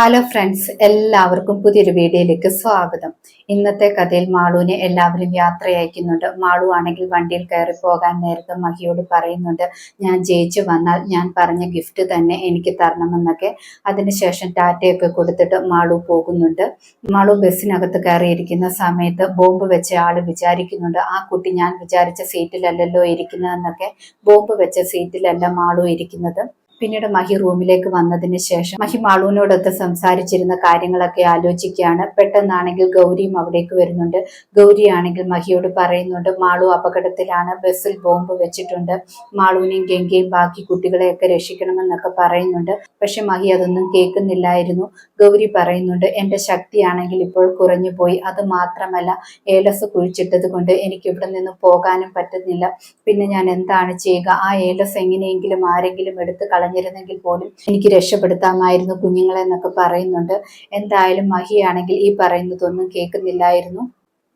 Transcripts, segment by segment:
Hello friends എല്ലാവർക്കും പുതിയൊരു വീഡിയോയിലേക്ക് സ്വാഗതം. ഇന്നത്തെ കഥയിൽ മാളുവിനെ എല്ലാവരും യാത്ര അയക്കുന്നുണ്ട്. മാളു ആണെങ്കിൽ വണ്ടിയിൽ കയറി പോകാൻ നേരത്തെ മഹിയോട് പറയുന്നുണ്ട് ഞാൻ ജയിച്ചു വന്നാൽ ഞാൻ പറഞ്ഞ ഗിഫ്റ്റ് തന്നെ എനിക്ക് തരണമെന്നൊക്കെ. അതിനുശേഷം ടാറ്റയൊക്കെ കൊടുത്തിട്ട് മാളു പോകുന്നുണ്ട്. മാളു ബസ്സിനകത്ത് കയറിയിരിക്കുന്ന സമയത്ത് ബോംബ് വെച്ച ആൾ വിചാരിക്കുന്നുണ്ട് ആ കുട്ടി ഞാൻ വിചാരിച്ച സീറ്റിലല്ലല്ലോ ഇരിക്കുന്നതെന്നൊക്കെ. ബോംബ് വെച്ച സീറ്റിലല്ല മാളു ഇരിക്കുന്നത്. പിന്നീട് മഹി റൂമിലേക്ക് വന്നതിന് ശേഷം മഹി മാളുവിനോടൊത്ത് സംസാരിച്ചിരുന്ന കാര്യങ്ങളൊക്കെ ആലോചിക്കുകയാണ്. പെട്ടെന്നാണെങ്കിൽ ഗൗരിയും അവിടേക്ക് വരുന്നുണ്ട്. ഗൗരിയാണെങ്കിൽ മഹിയോട് പറയുന്നുണ്ട് മാളു അപകടത്തിലാണ് ബസ്സിൽ ബോംബ് വെച്ചിട്ടുണ്ട്. മാളുവിനെയും ഗംഗയും ബാക്കി കുട്ടികളെയൊക്കെ രക്ഷിക്കണമെന്നൊക്കെ പറയുന്നുണ്ട്. പക്ഷെ മഹി അതൊന്നും കേൾക്കുന്നില്ലായിരുന്നു. ഗൗരി പറയുന്നുണ്ട് എന്റെ ശക്തിയാണെങ്കിൽ ഇപ്പോൾ കുറഞ്ഞു പോയി അത് മാത്രമല്ല ഏലസ് കുഴിച്ചിട്ടത് കൊണ്ട് എനിക്ക് ഇവിടെ നിന്ന് പോകാനും പറ്റുന്നില്ല. പിന്നെ ഞാൻ എന്താണ് ചെയ്യുക? ആ ഏലസ് എങ്ങനെയെങ്കിലും ആരെങ്കിലും എടുത്ത് കളഞ്ഞിരുന്നെങ്കിൽ പോലും എനിക്ക് രക്ഷപ്പെടുത്താമായിരുന്നു കുഞ്ഞുങ്ങളെന്നൊക്കെ പറയുന്നുണ്ട്. എന്തായാലും മഹിയാണെങ്കിൽ ഈ പറയുന്നതൊന്നും കേൾക്കുന്നില്ലായിരുന്നു.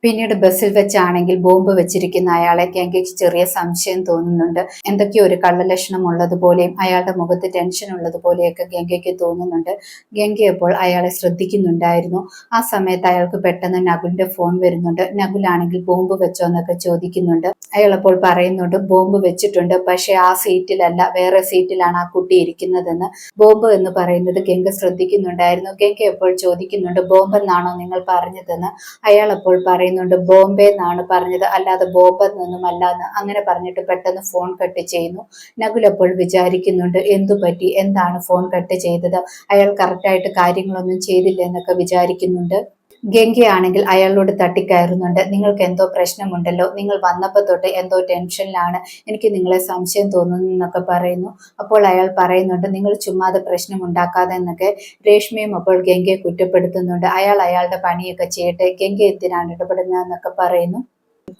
പിന്നീട് ബസ്സിൽ വെച്ചാണെങ്കിൽ ബോംബ് വെച്ചിരിക്കുന്ന അയാളെ ഗംഗയ്ക്ക് ചെറിയ സംശയം തോന്നുന്നുണ്ട്. എന്തൊക്കെയോ ഒരു കള്ളലക്ഷണം ഉള്ളതുപോലെയും അയാളുടെ മുഖത്ത് ടെൻഷൻ ഉള്ളതുപോലെയൊക്കെ ഗംഗയ്ക്ക് തോന്നുന്നുണ്ട്. ഗംഗ അപ്പോൾ അയാളെ ശ്രദ്ധിക്കുന്നുണ്ടായിരുന്നു. ആ സമയത്ത് അയാൾക്ക് പെട്ടെന്ന് നകുലിന്റെ ഫോൺ വരുന്നുണ്ട്. നകുലാണെങ്കിൽ ബോംബ് വെച്ചോ എന്നൊക്കെ ചോദിക്കുന്നുണ്ട്. അയാൾ അപ്പോൾ പറയുന്നുണ്ട് ബോംബ് വെച്ചിട്ടുണ്ട് പക്ഷെ ആ സീറ്റിലല്ല വേറെ സീറ്റിലാണ് ആ കുട്ടി ഇരിക്കുന്നതെന്ന്. ബോംബ് എന്ന് പറയുന്നത് ഗംഗ ശ്രദ്ധിക്കുന്നുണ്ടായിരുന്നു. ഗംഗ എപ്പോൾ ചോദിക്കുന്നുണ്ട് ബോംബെന്നാണോ നിങ്ങൾ പറഞ്ഞതെന്ന്? അയാൾ അപ്പോൾ പറയുന്നുണ്ട് ബോംബെ എന്നാണ് പറഞ്ഞത്. അല്ലാതെ ബോംബ് എന്നൊന്നും അല്ല എന്ന്. അങ്ങനെ പറഞ്ഞിട്ട് പെട്ടെന്ന് ഫോൺ കട്ട് ചെയ്യുന്നു. നകുൽ അപ്പോൾ വിചാരിക്കുന്നുണ്ട് എന്തു പറ്റി? എന്താണ് ഫോൺ കട്ട് ചെയ്തത്? അയാൾ കറക്റ്റായിട്ട് കാര്യങ്ങളൊന്നും ചെയ്തില്ല എന്നൊക്കെ വിചാരിക്കുന്നുണ്ട്. ഗംഗയാണെങ്കിൽ അയാളോട് തട്ടിക്കയറുന്നുണ്ട്. നിങ്ങൾക്ക് എന്തോ പ്രശ്നമുണ്ടല്ലോ. നിങ്ങൾ വന്നപ്പോൾ തൊട്ട് എന്തോ ടെൻഷനിലാണ്. എനിക്ക് നിങ്ങളെ സംശയം തോന്നുന്നു എന്നൊക്കെ പറയുന്നു. അപ്പോൾ അയാൾ പറയുന്നുണ്ട് നിങ്ങൾ ചുമ്മാതെ പ്രശ്നം ഉണ്ടാക്കാതെ എന്നൊക്കെ രേഷ്മയും അപ്പോൾ ഗംഗയെ കുറ്റപ്പെടുത്തുന്നുണ്ട്. അയാൾ അയാളുടെ പണിയൊക്കെ ചെയ്യട്ടെ ഗംഗ എന്തിനാണ് ഇടപെടുന്നതെന്നൊക്കെ പറയുന്നു.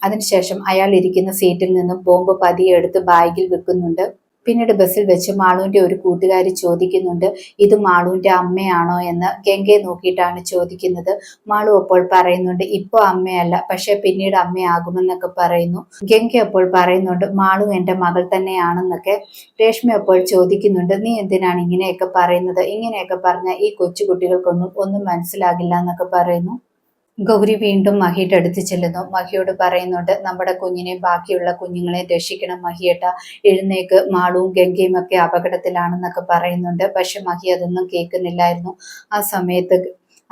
അതിനുശേഷം അയാൾ ഇരിക്കുന്ന സീറ്റിൽ നിന്നും ബോംബ് പതിയെ എടുത്ത് ബാഗിൽ വെക്കുന്നുണ്ട്. പിന്നീട് ബസ്സിൽ വെച്ച് മാളുവിന്റെ ഒരു കൂട്ടുകാരി ചോദിക്കുന്നുണ്ട് ഇത് മാളുവിന്റെ അമ്മയാണോ? എന്ന് ഗംഗയെ നോക്കിയിട്ടാണ് ചോദിക്കുന്നത്. മാളു അപ്പോൾ പറയുന്നുണ്ട് ഇപ്പൊ അമ്മയല്ല പക്ഷെ പിന്നീട് അമ്മയാകുമെന്നൊക്കെ പറയുന്നു. ഗംഗ അപ്പോൾ പറയുന്നുണ്ട് മാളു എന്റെ മകൾ തന്നെയാണെന്നൊക്കെ രേഷ്മ അപ്പോൾ ചോദിക്കുന്നുണ്ട് നീ എന്തിനാണ് ഇങ്ങനെയൊക്കെ പറയുന്നത്? ഇങ്ങനെയൊക്കെ പറഞ്ഞ ഈ കൊച്ചുകുട്ടികൾക്കൊന്നും ഒന്നും മനസ്സിലാകില്ല എന്നൊക്കെ പറയുന്നു. ഗൗരി വീണ്ടും മഹിയുടെ അടുത്ത് ചെല്ലുന്നു. മഹിയോട് പറയുന്നുണ്ട് നമ്മുടെ കുഞ്ഞിനെ ബാക്കിയുള്ള കുഞ്ഞുങ്ങളെ രക്ഷിക്കണം മഹിയേട്ട. എഴുന്നേക്ക്. മാളവും ഗംഗയും ഒക്കെ അപകടത്തിലാണെന്നൊക്കെ പറയുന്നുണ്ട്. പക്ഷെ മഹി അതൊന്നും കേൾക്കുന്നില്ലായിരുന്നു. ആ സമയത്ത്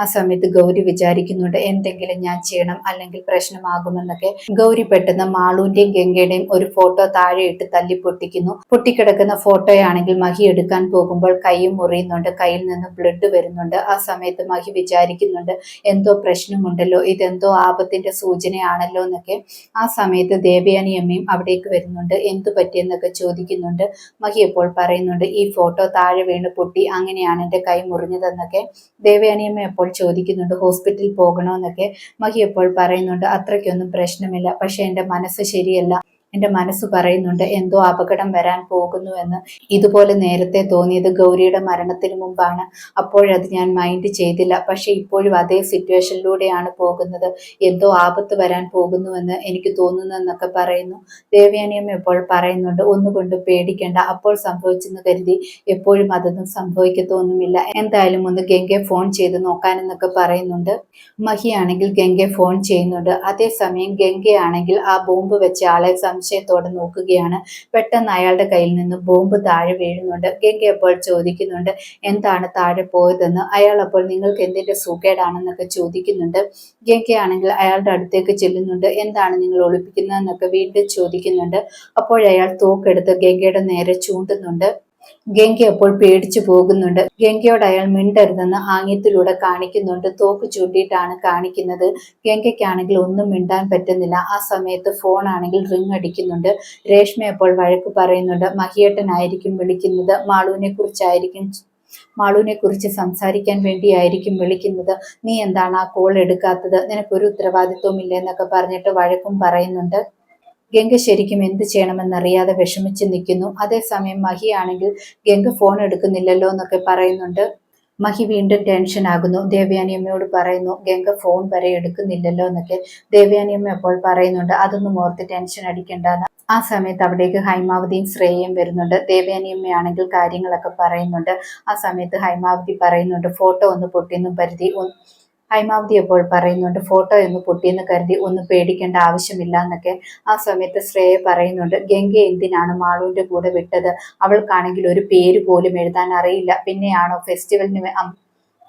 ആ സമയത്ത് ഗൗരി വിചാരിക്കുന്നുണ്ട് എന്തെങ്കിലും ഞാൻ ചെയ്യണം അല്ലെങ്കിൽ പ്രശ്നമാകുമെന്നൊക്കെ. ഗൗരി പെട്ടെന്ന് മാളുവിന്റെയും ഗംഗയുടെയും ഒരു ഫോട്ടോ താഴെ ഇട്ട് തല്ലി പൊട്ടിക്കുന്നു. പൊട്ടിക്കിടക്കുന്ന ഫോട്ടോയാണെങ്കിൽ മഹി എടുക്കാൻ പോകുമ്പോൾ കൈയും മുറിയുന്നുണ്ട്. കയ്യിൽ നിന്ന് ബ്ലഡ് വരുന്നുണ്ട്. ആ സമയത്ത് മഹി വിചാരിക്കുന്നുണ്ട് എന്തോ പ്രശ്നമുണ്ടല്ലോ? ഇതെന്തോ ആപത്തിന്റെ സൂചനയാണല്ലോ? എന്നൊക്കെ. ആ സമയത്ത് ദേവയാനി അമ്മയും അവിടേക്ക് വരുന്നുണ്ട്. എന്തു പറ്റിയെന്നൊക്കെ ചോദിക്കുന്നുണ്ട്. മഹി എപ്പോൾ പറയുന്നുണ്ട് ഈ ഫോട്ടോ താഴെ വീണ് പൊട്ടി അങ്ങനെയാണ് എന്റെ കൈ മുറിഞ്ഞതെന്നൊക്കെ. ദേവയാനിയമ്മ എപ്പോൾ ചോദിക്കുന്നുണ്ട് ഹോസ്പിറ്റലിൽ പോകണമെന്നൊക്കെ മഹി എപ്പോൾ പറയുന്നുണ്ട് അത്രയ്ക്കൊന്നും പ്രശ്നമില്ല പക്ഷെ എന്റെ മനസ്സ് ശരിയല്ല. എന്റെ മനസ്സ് പറയുന്നുണ്ട് എന്തോ അപകടം വരാൻ പോകുന്നു എന്ന്. ഇതുപോലെ നേരത്തെ തോന്നിയത് ഗൗരിയുടെ മരണത്തിന് മുമ്പാണ്. അപ്പോഴത് ഞാൻ മൈൻഡ് ചെയ്തില്ല. പക്ഷെ ഇപ്പോഴും അതേ സിറ്റുവേഷനിലൂടെയാണ് പോകുന്നത്. എന്തോ ആപത്ത് വരാൻ പോകുന്നുവെന്ന് എനിക്ക് തോന്നുന്നു എന്നൊക്കെ പറയുന്നു. ദേവയാനിയമ്മ എപ്പോൾ പറയുന്നുണ്ട് ഒന്നുകൊണ്ട് പേടിക്കേണ്ട. അപ്പോൾ സംഭവിച്ചെന്ന് കരുതി എപ്പോഴും അതൊന്നും സംഭവിക്കത്തൊന്നുമില്ല. എന്തായാലും ഒന്ന് ഗംഗയെ ഫോൺ ചെയ്ത് നോക്കാനെന്നൊക്കെ പറയുന്നുണ്ട്. മഹിയാണെങ്കിൽ ഗംഗയെ ഫോൺ ചെയ്യുന്നുണ്ട്. അതേസമയം ഗംഗയാണെങ്കിൽ ആ ബോംബ് വെച്ച ആളെ സംശയത്തോടെ നോക്കുകയാണ്. പെട്ടെന്ന് അയാളുടെ കയ്യിൽ നിന്ന് ബോംബ് താഴെ വീഴുന്നുണ്ട്. ഗംഗ അപ്പോൾ ചോദിക്കുന്നുണ്ട് എന്താണ് താഴെ പോയതെന്ന്? അയാൾ അപ്പോൾ നിങ്ങൾക്ക് എന്തിന്റെ സുഖേടാണെന്നൊക്കെ ചോദിക്കുന്നുണ്ട്. ഗംഗയാണെങ്കിൽ അയാളുടെ അടുത്തേക്ക് ചെല്ലുന്നുണ്ട്. എന്താണ് നിങ്ങൾ ഒളിപ്പിക്കുന്നതെന്നൊക്കെ വീണ്ടും ചോദിക്കുന്നുണ്ട്. അപ്പോഴയാൾ തോക്കെടുത്ത് ഗംഗയുടെ നേരെ ചൂണ്ടുന്നുണ്ട്. ഗംഗ അപ്പോൾ പേടിച്ചു പോകുന്നുണ്ട്. ഗംഗയോട് അയാൾ മിണ്ടരുതെന്ന് ആംഗ്യത്തിലൂടെ കാണിക്കുന്നുണ്ട്. തോക്ക് ചൂണ്ടിയിട്ടാണ് കാണിക്കുന്നത്. ഗംഗയ്ക്കാണെങ്കിൽ ഒന്നും മിണ്ടാൻ പറ്റുന്നില്ല. ആ സമയത്ത് ഫോൺ ആണെങ്കിൽ റിങ് അടിക്കുന്നുണ്ട്. രേഷ്മ അപ്പോൾ വഴക്ക് പറയുന്നുണ്ട്. മഹിയേട്ടനായിരിക്കും വിളിക്കുന്നത്. മാളുവിനെ കുറിച്ചായിരിക്കും മാളുവിനെ കുറിച്ച് സംസാരിക്കാൻ വേണ്ടിയായിരിക്കും വിളിക്കുന്നത്. നീ എന്താണ് ആ കോൾ എടുക്കാത്തത്? നിനക്കൊരു ഉത്തരവാദിത്വം ഇല്ല എന്നൊക്കെ പറഞ്ഞിട്ട് വഴക്കും പറയുന്നുണ്ട്. ഗംഗ ശരിക്കും എന്ത് ചെയ്യണമെന്നറിയാതെ വിഷമിച്ച് നിൽക്കുന്നു. അതേസമയം മഹിയാണെങ്കിൽ ഗംഗ ഫോൺ എടുക്കുന്നില്ലല്ലോ എന്നൊക്കെ പറയുന്നുണ്ട്. മഹി വീണ്ടും ടെൻഷൻ ആകുന്നു. ദേവയാനി അമ്മയോട് പറയുന്നു ഗംഗ ഫോൺ വരെ എടുക്കുന്നില്ലല്ലോ എന്നൊക്കെ ദേവയാനി അമ്മ അപ്പോൾ പറയുന്നുണ്ട്. അതൊന്നും ഓർത്ത് ടെൻഷൻ അടിക്കേണ്ടെന്ന്. ആ സമയത്ത് അവിടേക്ക് ഹൈമാവതിയും ശ്രേയയും വരുന്നുണ്ട്. ദേവയാനിയമ്മയാണെങ്കിൽ കാര്യങ്ങളൊക്കെ പറയുന്നുണ്ട്. ആ സമയത്ത് ഹൈമാവതി പറയുന്നുണ്ട് ഫോട്ടോ ഒന്ന് പൊട്ടിയെന്നും ഒന്ന് ഹൈമാവതി അപ്പോൾ പറയുന്നുണ്ട് ഫോട്ടോ ഒന്ന് പൊട്ടിയെന്ന് കരുതി ഒന്ന് പേടിക്കേണ്ട ആവശ്യമില്ല എന്നൊക്കെ ആ സമയത്ത് ശ്രേയ പറയുന്നുണ്ട്. ഗംഗ എന്തിനാണ് മാളുവിന്റെ കൂടെ വിട്ടത്? അവൾക്കാണെങ്കിൽ ഒരു പേര് പോലും എഴുതാൻ അറിയില്ല. പിന്നെയാണോ ഫെസ്റ്റിവലിന്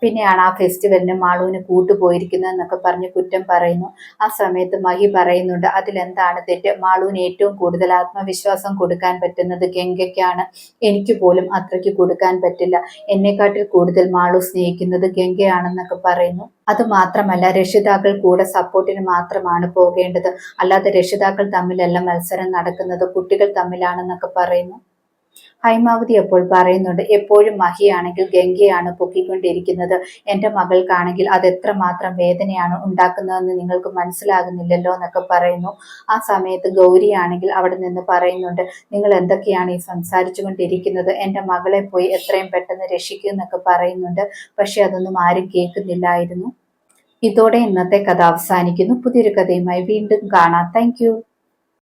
പിന്നെയാണ് ആ ഫെസ്റ്റിവലിന് മാളുവിന് കൂട്ടുപോയിരിക്കുന്നത് എന്നൊക്കെ പറഞ്ഞ് കുറ്റം പറയുന്നു. ആ സമയത്ത് മഹി പറയുന്നുണ്ട് അതിലെന്താണ് തെറ്റ്? മാളുവിന് ഏറ്റവും കൂടുതൽ ആത്മവിശ്വാസം കൊടുക്കാൻ പറ്റുന്നത് ഗംഗയ്ക്കാണ്. എനിക്ക് പോലും അത്രയ്ക്ക് കൊടുക്കാൻ പറ്റില്ല. എന്നെക്കാട്ടിൽ കൂടുതൽ മാളു സ്നേഹിക്കുന്നത് ഗംഗയാണെന്നൊക്കെ പറയുന്നു. അത് മാത്രമല്ല രക്ഷിതാക്കൾ കൂടെ സപ്പോർട്ടിന് മാത്രമാണ് പോകേണ്ടത്. അല്ലാതെ രക്ഷിതാക്കൾ തമ്മിലല്ല മത്സരം നടക്കുന്നത്. കുട്ടികൾ തമ്മിലാണെന്നൊക്കെ പറയുന്നു. ഹൈമാവതി അപ്പോൾ പറയുന്നുണ്ട് എപ്പോഴും മഹിയാണെങ്കിൽ ഗംഗയാണ് പൊക്കിക്കൊണ്ടിരിക്കുന്നത്. എന്റെ മകൾക്കാണെങ്കിൽ അത് എത്രമാത്രം വേദനയാണ് ഉണ്ടാക്കുന്നതെന്ന് നിങ്ങൾക്ക് മനസ്സിലാകുന്നില്ലല്ലോ എന്നൊക്കെ പറയുന്നു. ആ സമയത്ത് ഗൗരിയാണെങ്കിൽ അവിടെ നിന്ന് പറയുന്നുണ്ട് നിങ്ങൾ എന്തൊക്കെയാണ് ഈ സംസാരിച്ചു കൊണ്ടിരിക്കുന്നത് എന്റെ മകളെ പോയി എത്രയും പെട്ടെന്ന് രക്ഷിക്കൂ എന്നൊക്കെ പറയുന്നുണ്ട്. പക്ഷെ അതൊന്നും ആരും കേൾക്കുന്നില്ലായിരുന്നു. ഇതോടെ ഇന്നത്തെ കഥ അവസാനിക്കുന്നു. പുതിയൊരു കഥയുമായി വീണ്ടും കാണാം. താങ്ക്